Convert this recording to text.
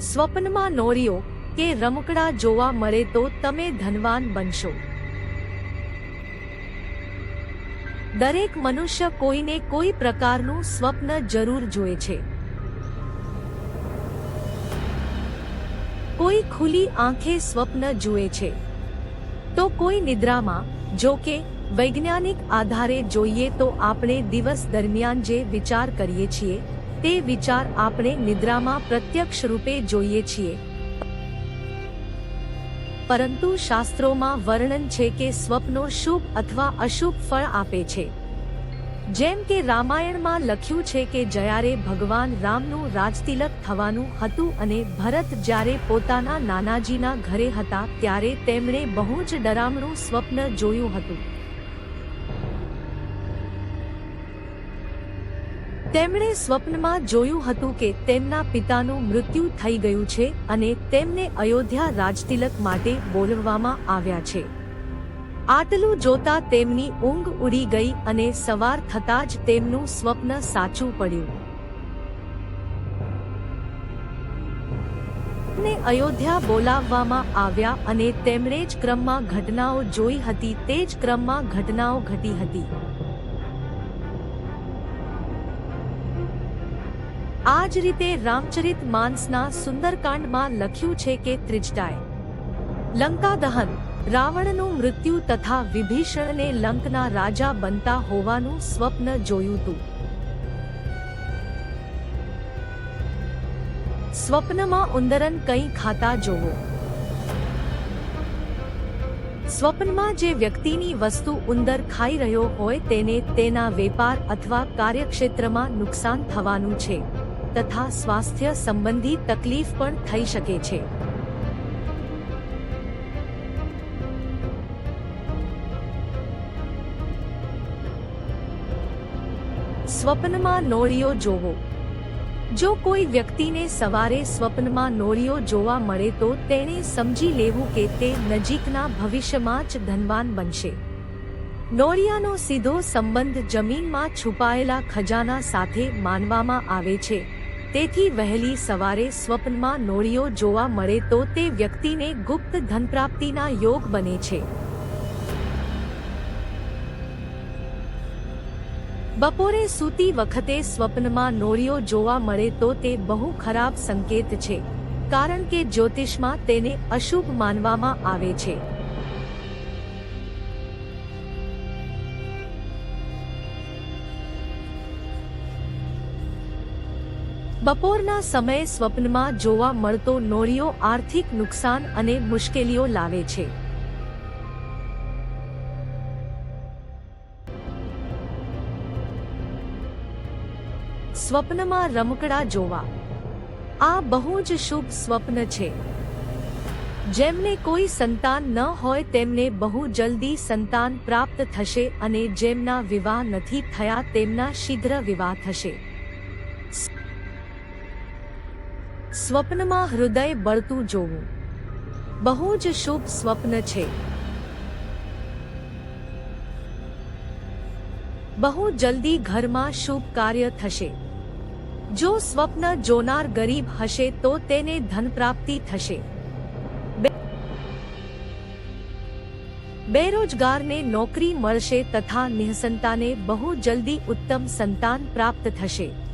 સ્વપ્નમાં નોરીઓ કે રમકડા જોવા મળે તો તમે ધનવાન બનશો. દરેક મનુષ્ય કોઈને કોઈ પ્રકારનું સ્વપ્ન જરૂર જોએ છે. કોઈ ખુલ્લી આંખે સ્વપ્ન જુએ છે. તો કોઈ નિદ્રામાં, જો કે, વૈજ્ઞાનિક આધારે જોઈએ તો આપણે દિવસ દરમિયાન જે વિચાર કરીએ છીએ તે વિચાર આપણે નિદ્રામાં પ્રત્યક્ષ રૂપે જોઈએ છીએ. પરંતુ શાસ્ત્રોમાં વર્ણન છે કે સ્વપ્નો શુભ અથવા અશુભ ફળ આપે છે. જેમ કે રામાયણમાં લખ્યું છે કે જ્યારે ભગવાન રામનું રાજતિલક થવાનું હતું અને ભરત જ્યારે પોતાના નાનાજીના ઘરે હતા ત્યારે તેમણે બહુ જ ડરામણું સ્વપ્ન જોયું હતું. તેમણે સ્વપ્નમાં જોયું હતું કે તેમના પિતાનું મૃત્યુ થઈ ગયું છે અને તેમને અયોધ્યા રાજતિલક માટે બોલવવામાં આવ્યા છે. આટલું જોતા તેમની ઊંઘ ઉડી ગઈ અને સવાર થતાં જ તેમનું સ્વપ્ન સાચું પડ્યું. ને અયોધ્યા બોલાવવામાં આવ્યા અને તેમણે જ ક્રમમાં ઘટનાઓ જોઈ હતી તે જ ક્રમમાં ઘટનાઓ ઘટી હતી. આ જ રીતે રામચરિત માનસના સુંદરકાંડમાં લખ્યું છે કે ત્રિજટાએ લંકા દહન રાવણનું મૃત્યુ તથા વિભીષણને લંકના રાજા બનતા હોવાનું સ્વપ્ન જોયું હતું સ્વપ્નમાં ઉંદરન કંઈ ખાતા જોવો. સ્વપ્નમાં જે વ્યક્તિની વસ્તુ ઉંદર ખાઈ રહ્યો હોય તેને તેના વેપાર અથવા કાર્યક્ષેત્રમાં નુકસાન થવાનું છે. તથા સ્વાસ્થ્ય સંબંધી તકલીફ પણ થઈ શકે છે. સ્વપ્નમાં નોળીઓ જોવો. જો કોઈ વ્યક્તિને સવારે સ્વપ્નમાં નોળીઓ જોવા મળે તો તેણે સમજી લેવું કે તે નજીકના ભવિષ્યમાં જ ધનવાન બનશે. નોળિયાનો સીધો સંબંધ જમીનમાં છુપાયેલા ખજાના સાથે માનવામાં આવે છે. તેથી વહેલી સવારે સ્વપ્નમાં નોળીઓ જોવા મળે તો તે વ્યક્તિને ગુપ્ત ધનપ્રાપ્તિના યોગ બને છે. બપોરે સૂતી વખતે સ્વપ્નમાં નોળીઓ જોવા મળે તો તે બહુ ખરાબ સંકેત છે, કારણ કે જ્યોતિષમાં તેને અશુભ માનવામાં આવે છે. બપોરના સમયે સ્વપ્નમાં જોવા મળતો નોળીઓ આર્થિક નુકસાન અને મુશ્કેલીઓ લાવે છે. સ્વપ્નમાં રમકડા જોવા. આ બહુ જ શુભ સ્વપ્ન છે. જેમને કોઈ સંતાન ન હોય તેમને બહુ જલ્દી સંતાન પ્રાપ્ત થશે અને જેમના વિવાહ નથી થયા તેમના શીઘ્ર વિવાહ થશે. સ્વપ્નમાં હૃદય બળતું જોવું. બહુ જ શુભ સ્વપ્ન છે. બહુ જલ્દી ઘરમાં શુભ કાર્ય થશે. જો સ્વપ્ન જોનાર ગરીબ હશે તો તેને ધન પ્રાપ્તિ થશે. બેરોજગારને નોકરી મળશે તથા નિઃસંતાને બહુ જલ્દી ઉત્તમ સંતાન પ્રાપ્ત થશે.